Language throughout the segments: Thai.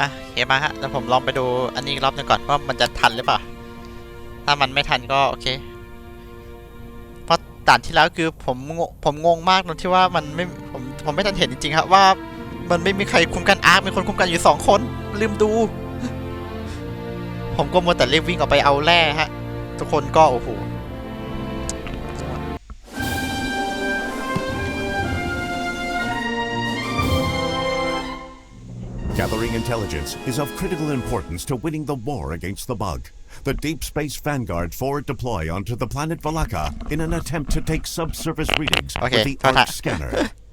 อะโอเคมาฮะแล้วผมลองไปดูอันนี้รอบหนึงก่อนว่ามันจะทันหรือเปล่า ถ้ามันไม่ทันก็โอเค เพราะด่านที่แล้วคือผมงผมงงมากตรงที่ว่ามันไม่ผมผมไม่ทันเห็นจริงๆครับว่ามันไม่มีใครคุมกันอาร์คมีคนคุมกันอยู่สองคน ลืมดู ผมก็มัวแต่รีบวิ่งออกไปเอาแร่ฮะ ทุกคนก็โอ้โห Gathering intelligence is of critical importance to winning the war against the bug. The Deep Space Vanguard forward deploy onto the planet Valaka in an attempt to take subsurface readings Okay, with the. ARC scanner.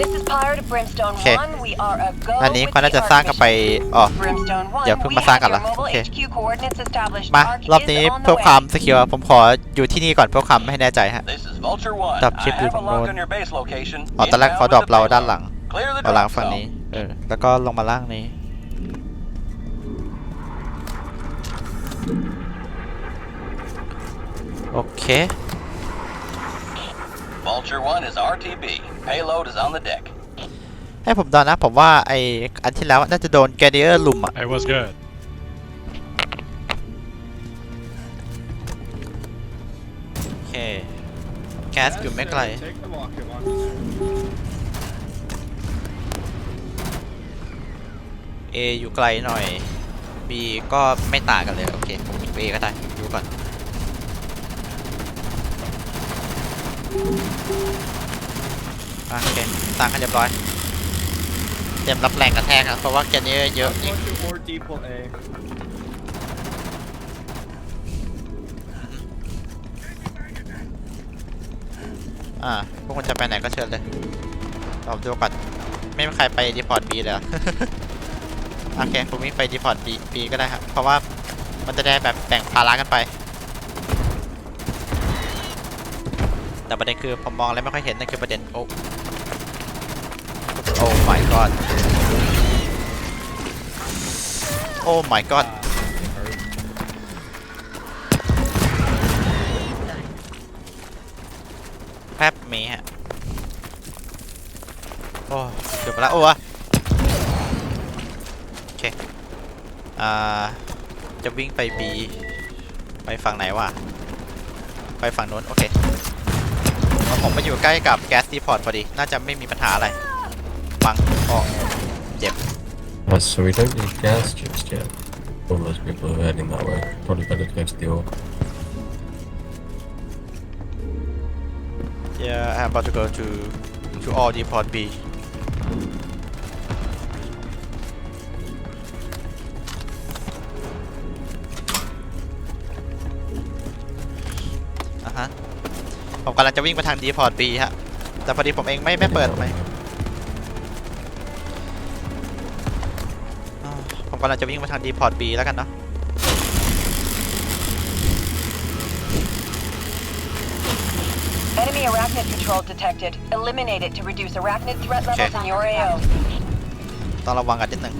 This is Pirate of Brimstone Okay. 1. We are a go อันนี้ with ก็น่า the จะ Arc สร้างกันไป mission. อ๋อ Brimstone 1, เดี๋ยวเพิ่ง we มาสร้าง have กันเหรอ your mobile โอเค HQ coordinates established. มา Arc รอบ is นี้ on the เพื่อ way. ความสกิลผมขออยู่ที่นี่ก่อนเพื่อความไม่ให้แน่ใจฮะ This is Vulture One. Stop, I chip have you a lock from on your base location. อ๋อตอนแรก Inbound เขาดรอป with the เรา payload. ด้านหลัง Clear the เอาหลัง drop ฝั่ง zone. นี้เออแล้วก็ลงมาล่างนี้โอเค Vulture One is RTB. Payload is on the deck. ให้ผมเดอนนะผมว่าไออันที่แล้วน่าจะโดนแกเดียร์ลุมอะ It was good. โอเคแคสอยู่ไม่ไกล A อยู่ไกลหน่อย B ก็ไม่ต่างกันเลย โอเคผมยิง A ก็ได้ดูก่อน อะโอเคต่างกันเรียบร้อย เตรียมรับแรงกระแทกครับ เพราะว่าแกนี้เยอะจริง Or depot A. อ่า พวกคุณจะไปไหนก็เชิญเลยลองดูก่อน ไม่มีใครไปดีพอร์ต B เลยเหรอ โอเค ผมวิ่งไปดีพอร์ต B B ก็ได้ครับ เพราะว่ามันจะได้แบบแบ่งภาระกันไป แต่ประเด็นคือผมมองแล้วไม่ค่อยเห็นนั่นคือประเด็นโอ้โอ้ my god โอ้ my god แป๊บมีฮะ โอ้จบไปแล้วโอ้วะโอเค อ่า จะวิ่งไป B ไปฝั่งไหนวะ ไปฝั่งโน้น โอเค เอาผมมาอยู่ใกล้กับแก๊สดีพอร์ตพอดี น่าจะไม่มีปัญหาอะไรฟังอ๋อเจ็บ Uh, so we don't need gas just yet. All those people are heading that way. Probably better to go to the ore. Yeah, I'm about to go to to all depot B. ำลังจะวิ่งไปทาง depot B ฮะ แต่พอดีผมเองไม่ไม่เปิดไหมอ่าผมกำลังจะวิ่งไปทาง depot B แล้วกันเนาะ Enemy arachnid patrol detected. Eliminate it to reduce arachnid threat levels Okay. in your AO. ต้องระวังกันนิดหนึ่ง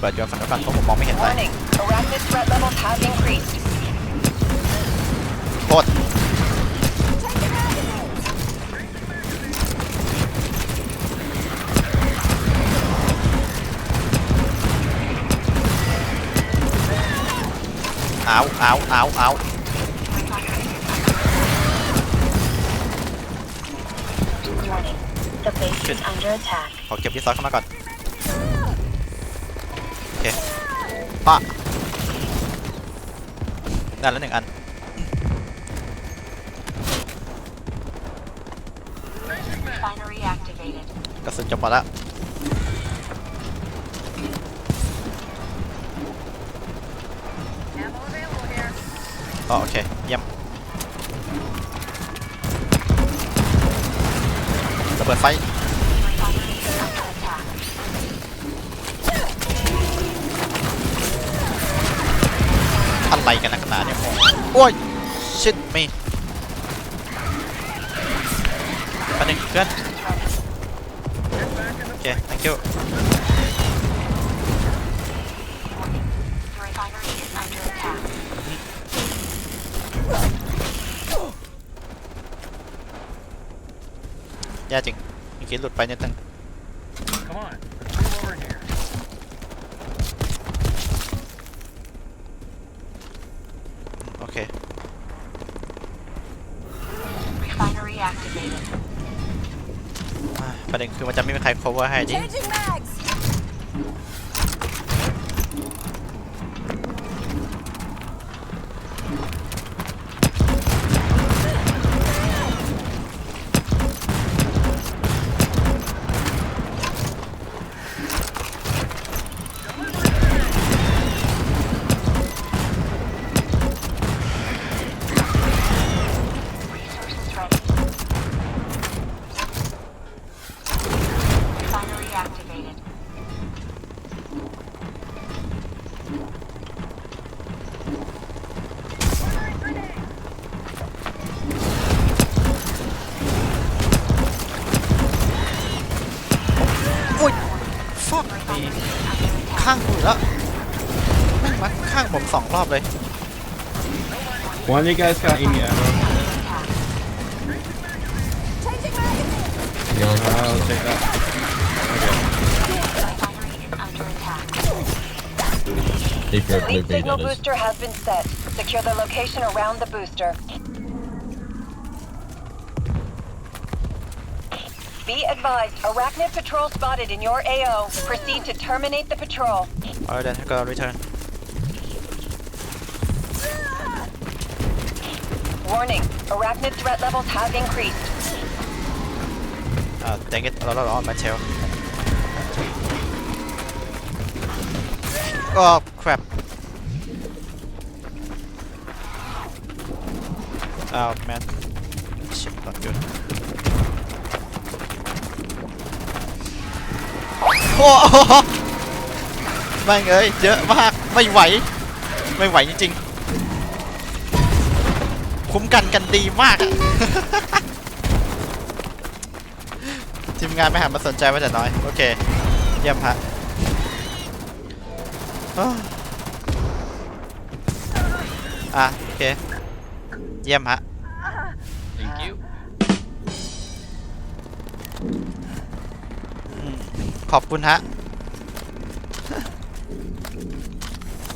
เปิดยอฟันกันเพราะผมมองไม่เห็นอะไโทษเอาเอาเอาเอา Warning. The base is under attack. ขอเก็บที่ซอสเข้ามาก่อน โอเคปะได้แล้วหนึ่งอัน กระสุนจะหมดแล้วอ๋อโอเคเยี่ยมระเบิดไฟอะไรกันนักหนาเนี่ยโอ้ยชิดมีประเด็นเพื่อน Okay, thank you. Gia trình, mình Come on, come over here. Okay. Refinery activated. ประเด็นคือมันจะไม่มีใคร cover ให้ดิ รอบเลย One of you guys got any ammo? Changing magazine. Behind I'll us. take that. Refinery is under attack. Keep your blue Lead bead signal at us. booster has been set. Secure the location around the booster. Be advised, arachnid patrol spotted in your AO. Proceed to terminate the patrol. alright then go return Warning, arachnid threat levels have increased. อ่า dang it เราเราเรามาเชลก็ crap อ้าว man shit not good โอ้โหไม่งเอ้ยเยอ คุ้มกันกันดีมากอะทีมงานไม่หันมาสนใจว่าแต่น้อย โอเค เยี่ยมฮะอ้าวอะ โอเค เยี่ยมฮะ Thank you. ขอบคุณฮะ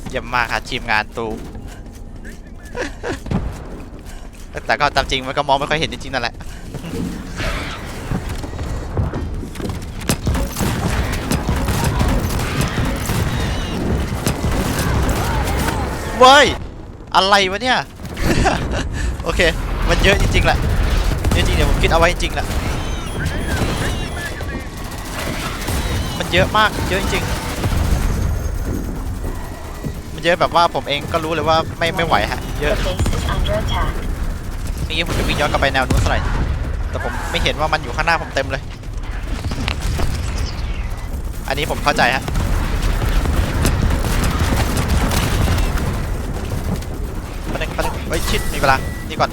เยี่ยมมากครับทีมงานตู แต่ก็ตามจริงมันก็มองไม่ค่อยเห็นจริงๆนั่นแหละเว้ยอะไรวะเนี่ย โอเค มันเยอะจริงๆแหละเยอะจริงเดี๋ยวผมคิดเอาไว้จริงๆแหละมันเยอะมากเยอะจริงๆมันเยอะแบบว่าผมเองก็รู้เลยว่าไม่ไม่ไหวฮะเยอะ The base is under attack. เมื่อกี้ผมจะวิ่งย้อนกลับไปแนวนู้นเท่าไหร่แต่ผมไม่เห็นว่ามันอยู่ข้างหน้าผมเต็มเลย อันนี้ผมเข้าใจฮะประเด็นประเด็นเฮ้ยชิดมีเวลา นี่ก่อน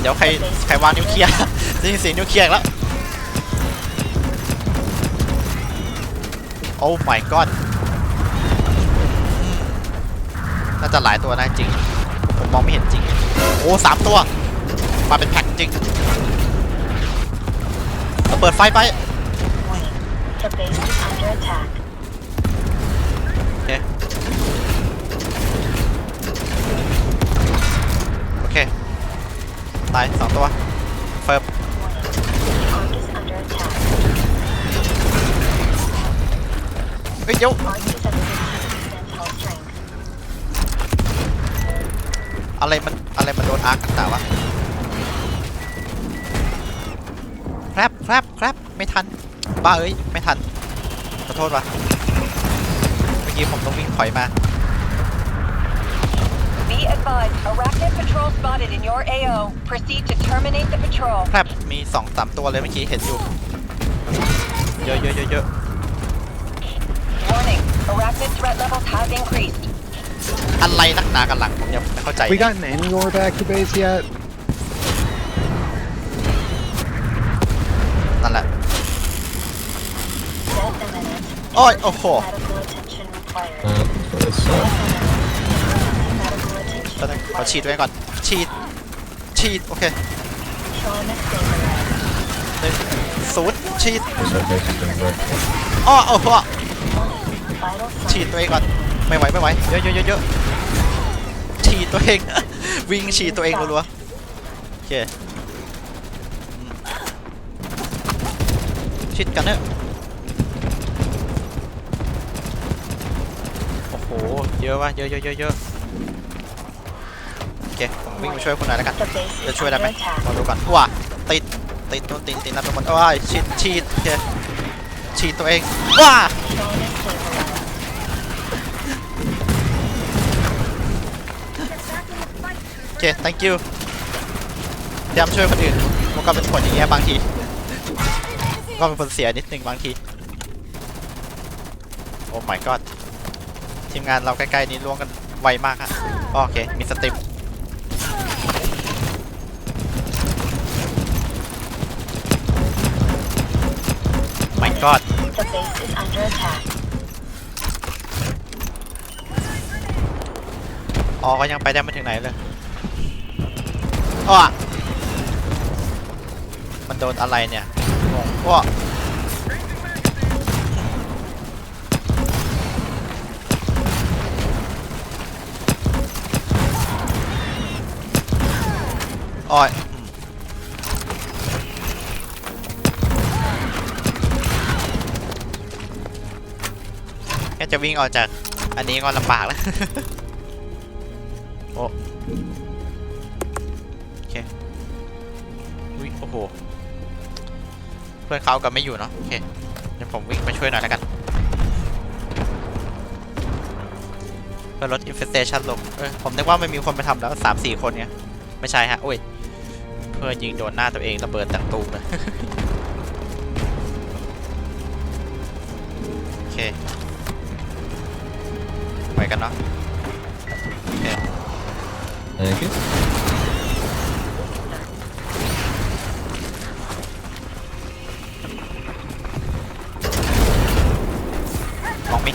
เดี๋ยวใครใครวางนิ้วเคลียร์ได้ยินเสียงนิ้วเคลียร์แล้ว โอ้ my god น่าจะหลายตัวนะจริง ผมมองไม่เห็นจริง โอ้สามตัว มาเป็นแพ็คจริงเราเปิดไฟไปโอเคโอเค ตายสองตัว เฟิร์มเฮ้ยเดี๋ยว Arc is at 50% hull strength. อะไรมันอะไรมันโดนอาร์คต่างวะครับครับครับไม่ทัน บ้าเอ้ย ไม่ทัน ขอโทษวะเมื่อกี้ผมต้องวิ่งถอยมา Be advised, arachnid patrol spotted in your AO. Proceed to terminate the patrol. ครับมีสองสามตัวเลยเมื่อกี้เห็นอยู่ เยอะเยอะเยอะเยอะ Warning, arachnid threat levels have increased. อะไรนักหนากันหลังผมยังไม่เข้าใจ We gotten any more back to base yet? นั่นแหละ Death imminent. โอ้ยโอ้โห Medical attention required. Uh, for this side. Medical attention ตอนนั้นขอ required. ฉีดไว้ก่อน ฉีด ฉีด โอเคหนึ่งศูนย์ฉีด This our base is doing very well. อ้อโอ้โหฉีดตัวเองก่อน ไม่ไหวไม่ไหวเยอะเยอะเยอะเยอะฉีดตัวเอง วิ่งฉีดตัวเองรัวๆโอเคชิดกันเนอะโอ้โหเยอะวะเยอะเยอะเยอะเยอะโอเคผมวิ่งไปช่วยคุณหน่อยแล้วกันจะช่วยได้ไหมลองดูก่อนว้าติดติดโดนติดติดนับไปหมดว้ยฉีดฉีดโอเคฉีดตัวเองว้า เค thank you พยายามช่วยคนอื่นมันก็เป็นผลอย่างเงี้ยบางทีก็เป็นผลเสียนิดนึงบางทีโอ้ my god ทีมงานเราใกล้ๆนี้ล่วงกันไวมากฮะโอเค มีสเติป my god อ๋อก็ยังไปได้ไม่ถึงไหนเลย อ้อมันโดนอะไรเนี่ยงงอ้ออ้อยแค่จะวิ่งออกจากอันนี้ก็ลำบากแล้ว โอ้ พื่อนเขากับไม่อยู่เนาะโอเคเดี๋ยวผมวิ่งไปช่วยหน่อยแล้วกันเพื่อลด infestation ลงเออผมนึกว่ามันมีคนไปทำแล้วสามสี่คนไงไม่ใช่ฮะโอ้ยเพื่อยิงโดนหน้าตัวเองระเบิดดังตูมเลยโอเคไปกันเนาะโอเค Thank you.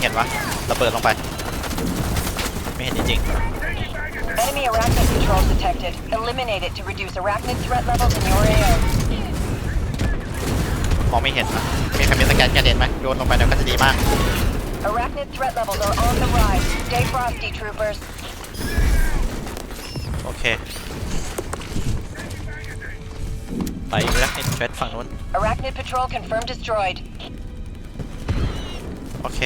ห็นวะระเบิดลงไป ไม่เห็นจริง Enemy arachnid patrols detected. Eliminate it to reduce arachnid threat levels in your AO. ๆมองไม่เห็นวะมีใครมีสแกนกระเด็นไหมโยนลงไปแล้วก็จะดีมาก Arachnid threat levels are on the rise. Stay frosty, troopers. โอเคไปอยู่แล้วเห็นเฟสฝั่งนู้น Arachnid patrol confirmed destroyed. โอเค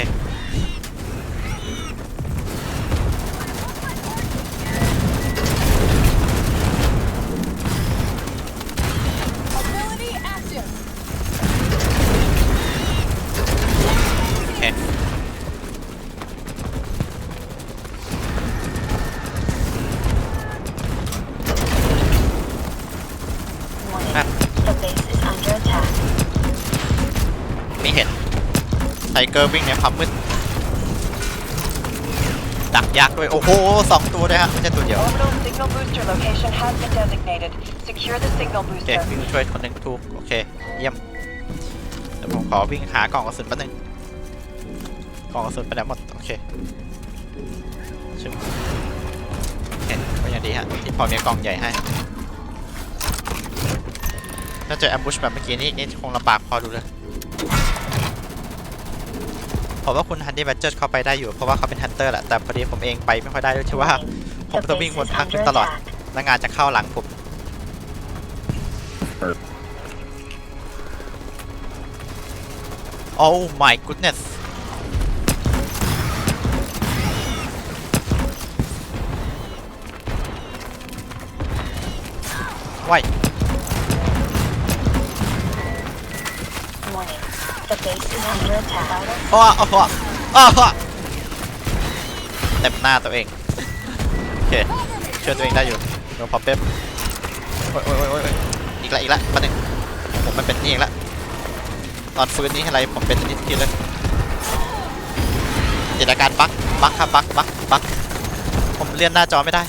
เกอร์วิ่งในความมืดดักยากด้วย โอ้โหสองตัวด้วยฮะ ไม่ใช่ตัวเดียว Orbital signal booster location has been designated. Secure the signal โอเค booster. วิ่งช่วยคนหนึ่งถูกโอเค เยี่ยมเดี๋ยวผมขอวิ่งหากล่องกระสุนแป๊บนึงกล่องกระสุนไปแล้วหมด โอเคชึมโอเคก็ยังดีฮะ ที่พอมีกล่องใหญ่ให้ ถ้าเจอแอมบูชแบบเมื่อกี้นี่นี่คงลำบากพอดูเลย ผมว่าคุณฮันดี้แบ d เจอร์เขาไปได้อยู่ เพราะว่าเขาเป็นฮันเตอร์แหละแต่พอดีผมเองไปไม่ค่อยได้ด้วยที่ว่า ผมต้องวิ่งวนทางขึ้นตลอดแล้วงานจะเข้าหลังผม Oh my goodness ว้าย อ้ออ้ออ้ออ้อเต็มหน้าตัวเอง โอเคช่วยตัวเองได้อยู่เดี๋ยวพอเป๊ปโอ้ยโอ้ยโอ้ยโอ้ยอีกละอีกละมาหนึ่งผมมันเป็นนี่เอีกละตอนฟื้นนี่อะไรผมเป็นนิดทีเลยจิตอาการบั๊กบั๊กครับบั๊กบั๊กบั๊กผมเลื่อนหน้าจอไม่ได้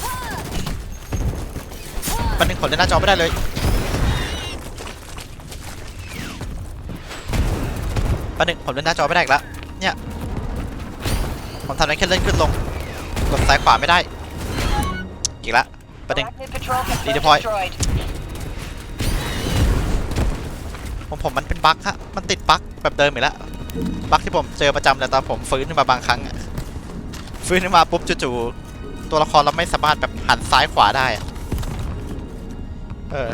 มันหนึ่งผมเลื่อนหน้าจอไม่ได้เลย ปันหนึ่งผมเล่นหน้าจอไม่ได้อีกแล้วเนี่ยผมทำได้แค่เลื่อนขึ้นลงกดซ้ายขวาไม่ได้อีกละปันหนึ่ง Arachnid patrol confirmed Redeploy. destroyed. ผมผมมันเป็นบั๊กฮะมันติดบั๊กแบบเดิมอีกแล้วบั๊กที่ผมเจอประจำเลยตอนผมฟื้นขึ้นมาบางครั้งฟื้นขึ้นมาปุ๊บจู่ๆตัวละครเราไม่สามารถแบบหันซ้ายขวาได้อะเออ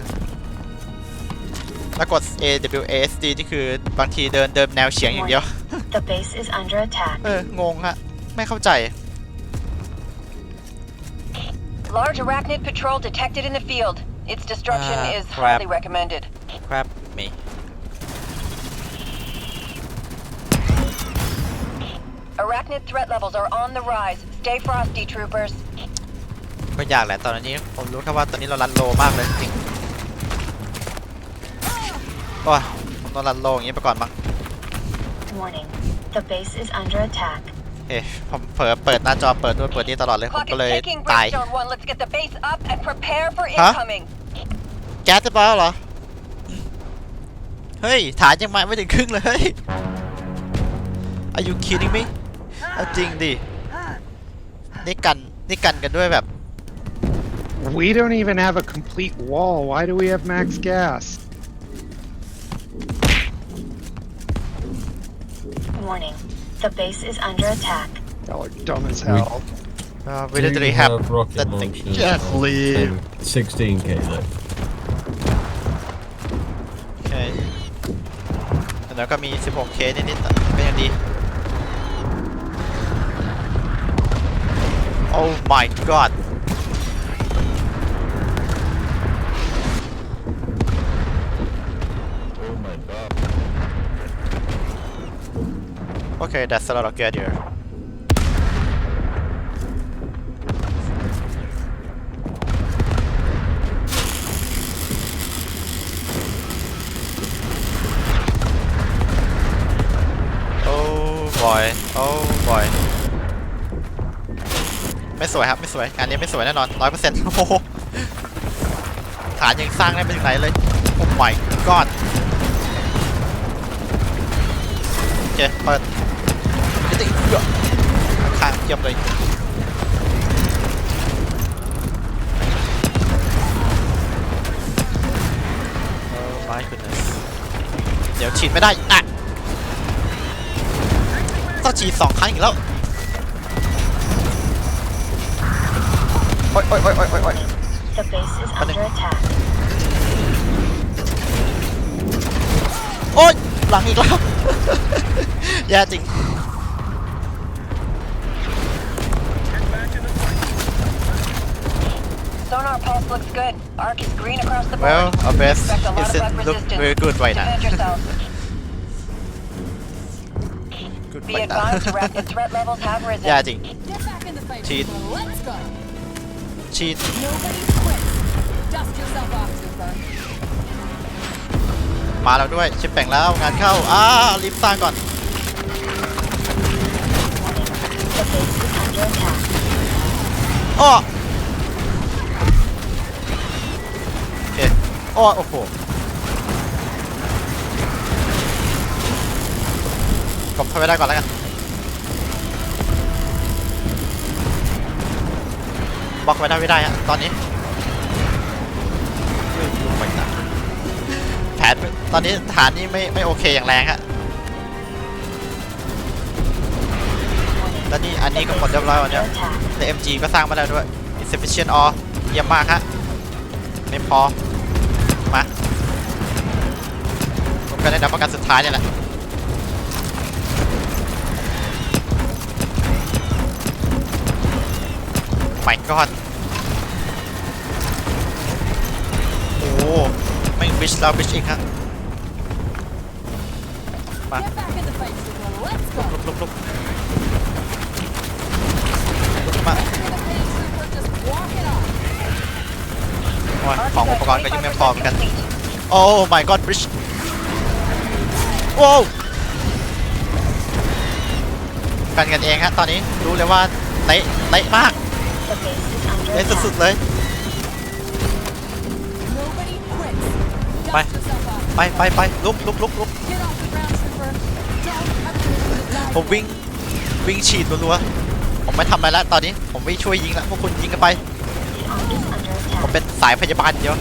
แล้วกด A W A S D นี่คือบางทีเดินเดินแนวเฉียงอย่างเดียว The base is under attack. เอองงฮะ ไม่เข้าใจ Large arachnid patrol detected in the field. Its destruction Ah, is crap. highly recommended. crap me Arachnid threat levels are on the rise. Stay frosty, troopers. ก็อยากแหละตอนนี้ผมรู้แค่ว่าตอนนี้เรารันโลมากเลยจริง โอ้ยผมต้องรันโลอย่างนี้ไปก่อนมั้ง Warning. The base is under attack. เอ๊ะผมเผลอเปิดหน้าจอเปิดด้วยเปิดนี่ตลอดเลยผม Clock ก็ is เลย ticking, ตาย Brimstone 1. Let's get the base up and prepare for Huh? incoming. แก๊สจะไปแล้วเหรอ เฮ้ย ฐานยังมาไม่ถึงครึ่งเลยเฮ้ย Are you kidding me เอาจริงดิ นี่กัน นี่กันกันด้วยแบบ We don't even have a complete wall. Why do we have max gas? Warning. The base is under attack. Y'all are dumb as hell. uh, we Do literally you have rocket that thing launchers Just of leave. 10 16k left. โอเคแล้วก็มี 16k นิดๆแต่ก็ยังดี Oh my god Okay, that's a lot of gear here. Oh boy Oh boy ไม่สวยครับไม่สวยงานนี้ไม่สวยแน่นอนร้อยเปอร์เซ็นต์โอ้โหฐานยังสร้างได้ไปถึงไหนเลย โอ้ my god โอเคเปิด ข้างๆเทียบเลย Oh my goodness เดี๋ยวฉีดไม่ได้อะต้องฉีดสองครั้งอีกแล้วโอ๊ยโอ๊ยโอ๊ยโอ๊ยโอ๊ยโอ๊ย The base is Ano? under attack. โอ๊ยหลังอีกแล้วแย่จริง Sonar pulse looks good. Arc is green across the board. Well our best Expect a lot of isn't bug look resistance. very good right now Defend yourselves. good Be right now advised, arachnid threat levels have risen. แย่จริง Get back in the fight. Cheat. Let's go. ฉีด Nobody quit. Dust yourself off, Super. มาแล้วด้วย ชิปแป่งแล้ว งานเข้า อ้ารีบสร้างก่อน The base is under attack. อ้อ อ้อโอ้โหกบเข้าไปได้ก่อนแล้วกันบล็อกไว้ได้ไม่ได้ฮะตอนนี้ลูกไปนะแผนตอนนี้ฐานนี้ไม่ไม่โอเคอย่างแรงฮะแล้วนี่อันนี้ก็หมดเรียบร้อยวัน Under เนี้ย attack. ใน MG ก็สร้างมาแล้วด้วย insufficient or เยี่ยมมากฮะ ไม่พอ มาผมก็ได้นับประกันสุดท้ายเนี่ยแหละ my god โอ้โหไม่วิชแล้ววิชอีกฮะ Get back in the fight, Super. Let's go. ลุกลุกลุกลุกมา Get in the fight, Super. Just walk it off. โอ้ย Arc ของ is อุ at ปกรณ์ก็ยังไม่พอเหมือนกัน complete. โอ้ my god bridge โอ้วกันกันเองฮะตอนนี้รู้เลยว่าเตะเตะมาก The base is under เตะ attack. สุดๆเลย Nobody quits. Dust Bye. yourself off. ไปไปไปลุกลุกลุกลุก Get off the ground, Super. Don't have to ผมวิ่งวิ่งฉีดรัวๆผมไม่ทำอะไรแล้วตอนนี้ผมไม่ช่วยยิงแล้วพวกคุณยิงกันไป ผม attack. เป็นสายพยาบาลอย่างเดียว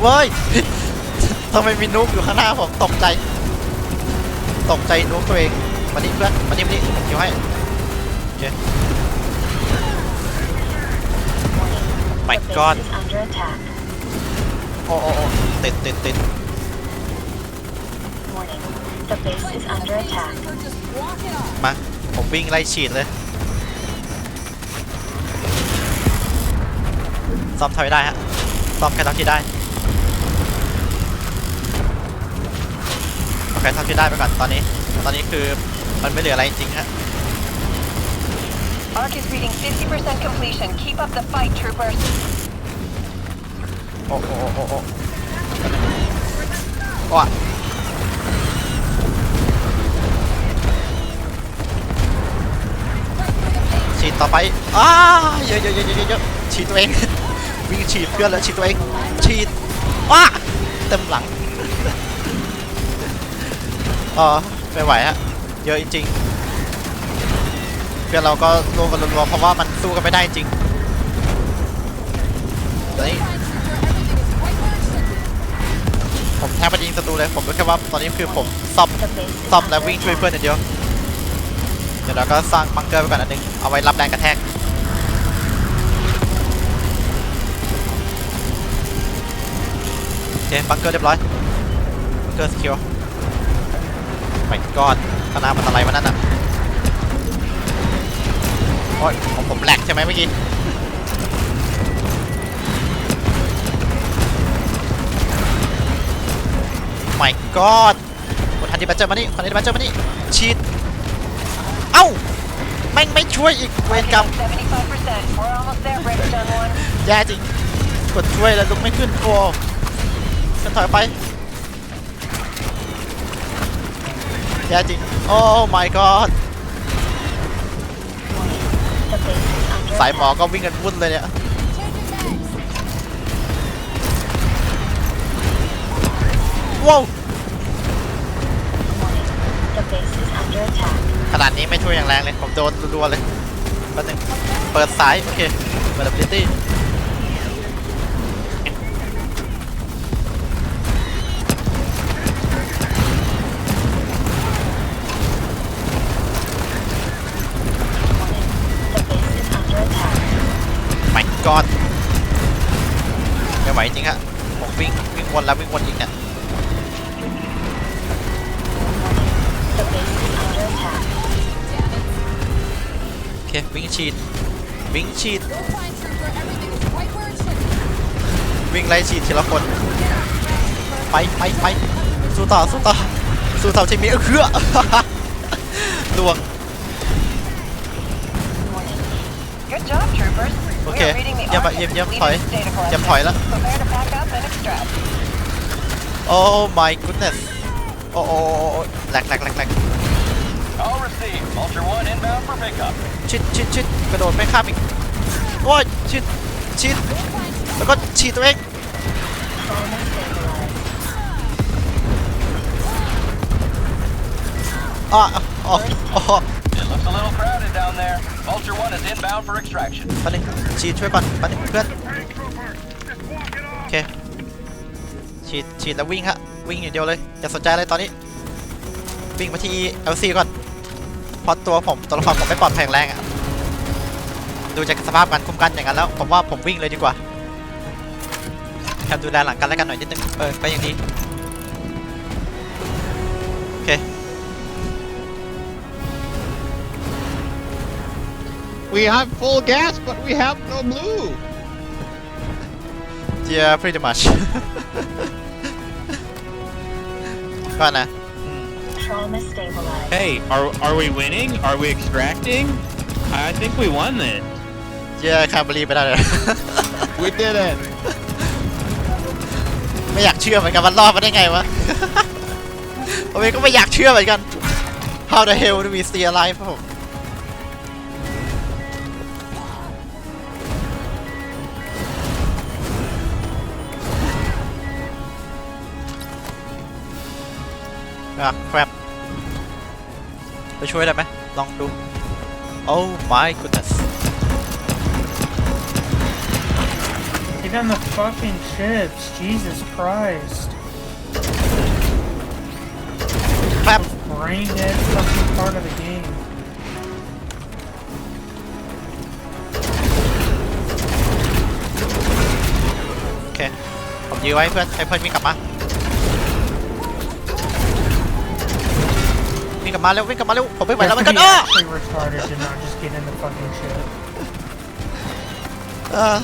เว้ยทำไมมีนุ๊กอยู่ข้างหน้าผมตกใจ ตกใจนุ๊กตัวเองมานี่เพื่อนมานี่มานี่ผมคิวให้โอเค My The base God. is under attack. โอ้โอ้โอ้ติดติดติด Warning. The base is under attack. มา ผมวิ่งไล่ฉีดเลยซ่อมถอยได้ฮะซ่อมแค่เท่าที่ได้โอเคเท่าที่ได้ไปก่อนตอนนี้ ตอนนี้คือมันไม่เหลืออะไรจริงๆฮะ Arc is reading 50% completion. Keep up the fight, troopers. โอ้โอ้โอ้โอ้โอ้ ฉีดต่อไปอ้าเยอะเยอะเยอะเยอะเยอะฉีดตัวเอง วิ่งฉีดเพื่อนแล้วฉีดตัวเอง ฉีดอ้าเต็มหลังเออไม่ไหวฮะ เยอะจริงๆ เพื่อนเราก็รวมกันรวมๆเพราะว่ามันสู้กันไม่ได้จริงตอนนี้ผมแทบไปยิงศัตรูเลย ผมรู้แค่ว่าตอนนี้คือผมซ่อมซ่อมและวิ่งช่วยเพื่อนอย่างเดียว ดี๋ยวเราก็สร้างบังเกอร์ไปก่อนอันหนึง เอาไว้รับแรงกระแทก โอเค บังเกอร์เรียบร้อย บังเกอร์สกิลไม่กอดขานาดมันอะไรวะนั่นอะ โอ้ยของผมแหลกใช่ไหมเมื่อกี้ my god คนทันทีบัจเจอร์มานี่คนทันทีบัจเจอร์มานี่ชีด ม่งไม่ช่วยอีกเวรกรรมแย่จริง กดช่วยแล้วลุกไม่ขึ้นโอ้ฉันถอยไปแย่จริง โอ้ my god สายหมอก็วิ่งกันวุ่นเลยเนี่ยว้าว ขนาดนี้ไม่ช่วยอย่างแรงเลย ผมโดนรัวๆเลยแป๊บนึงเปิดสาย โอเคเปิด ability The base is under attack. ไม่กอดไม่ไหวจริงฮะผมวิ่งวิ่งวนแล้ววิ่งวนอีกเนี่ย The base is under attack. โอเควิ่งฉีดวิ่งฉีดวิ่งไล่ฉีดทีละคน ไปไปไปสู้ต่อสู้ต่อสู้ต่อที่มีเออเคือลวง Good job, troopers. We Okay. are reading the Yep, Arc yep, has yep, completed hỏi. its data Yep, collection. hỏi đó. Prepare to pack up and extract. oh my goodness โอ้โอ้โอ้โอ้แหลกแหลกแหลก ชิดชิดชิดกระโดดไม่ข้ามอีกโอ้ยชิดชิดแล้วก็ฉีดตัวเอง Trauma stabilized. อ๋ออ๋ออ๋อ It looks a little crowded down there. Ultra One is inbound for extraction. ปันนึงฉีดช่วยก่อนปันนึงเพื่อนโอเคฉีดฉีดแล้ววิ่งฮะวิ่งอย่างเดียวเลยอย่าสนใจอะไรตอนนี้ วิ่งมาที่ LC ก่อน เพราะตัวผมตัวละครผมไม่ปลอดภัยแข็งแรงอะดูจากสภาพการคุ้มกันอย่างนั้นแล้ว ผมว่าผมวิ่งเลยดีกว่าแค่ดูแลหลังกันแล้วกันหน่อยนิดนึงเออก็ยังดีโอเค We have full gas, but we have no blue. yeah pretty much ก็นะ Trauma stabilized. Hey, are are we winning? Are we extracting? I think we won then. yeah can't believe ไปได้เลย We did it. ไม่อยากเชื่อเหมือนกันมันรอดมาได้ไงวะ ผมเองก็ไม่อยากเชื่อเหมือนกัน How the hell do we stay alive ครับผมอ่ะ ครับไปช่วยได้ไหมลองดู Oh my goodness นี่ Get on the fucking ships. Jesus Christ. แป๊บ Brain dead fucking part of the game. โอเคผมยื้อไว้เพื่อนให้เพื่อนวิ่งกลับมา วิ่งกลับมาเร็ววิ่งกลับมาเร็ว ผมไม่ไหว You แล้ว have เหมือน to กัน be อ้อ actually retarded to not just get in the fucking ship. เออ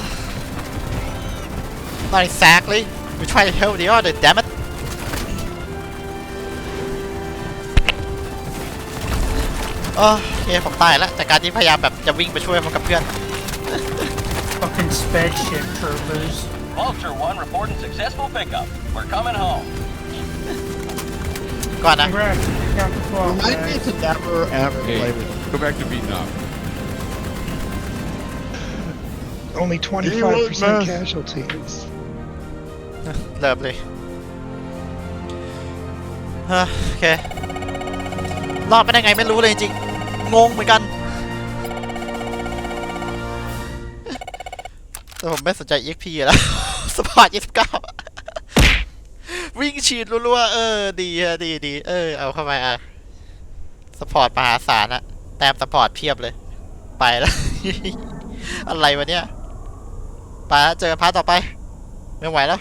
Not exactly we try to help the other damn it เออโอเคผมตายแล้วจากการที่พยายามแบบจะวิ่งไปช่วยมันกับเพื่อน Fucking sped ship troopers. Vulture 1 reporting successful pickup. We're coming home. ก่อนนะ Congrats, you got the 12 I need guys. to never ever play with Go back to Vietnam. only 25% casualties. เริ่มเลยเฮ้อโอเค รอดไปได้ไงไม่รู้เลยจริงๆงงเหมือนกัน แต่ผมไม่สนใจ EXP แล้ว สปอร์ต29 วิ่งฉีดรัวๆเออ ดีอะดีดีเออ เอาเข้ามาอะสปอร์ตมหาศาลอะแต้มสปอร์ตเพียบเลย ไปแล้ว อะไรวะเนี่ย ไปแล้วเจอกันพาร์ทต่อไป ไม่ไหวแล้ว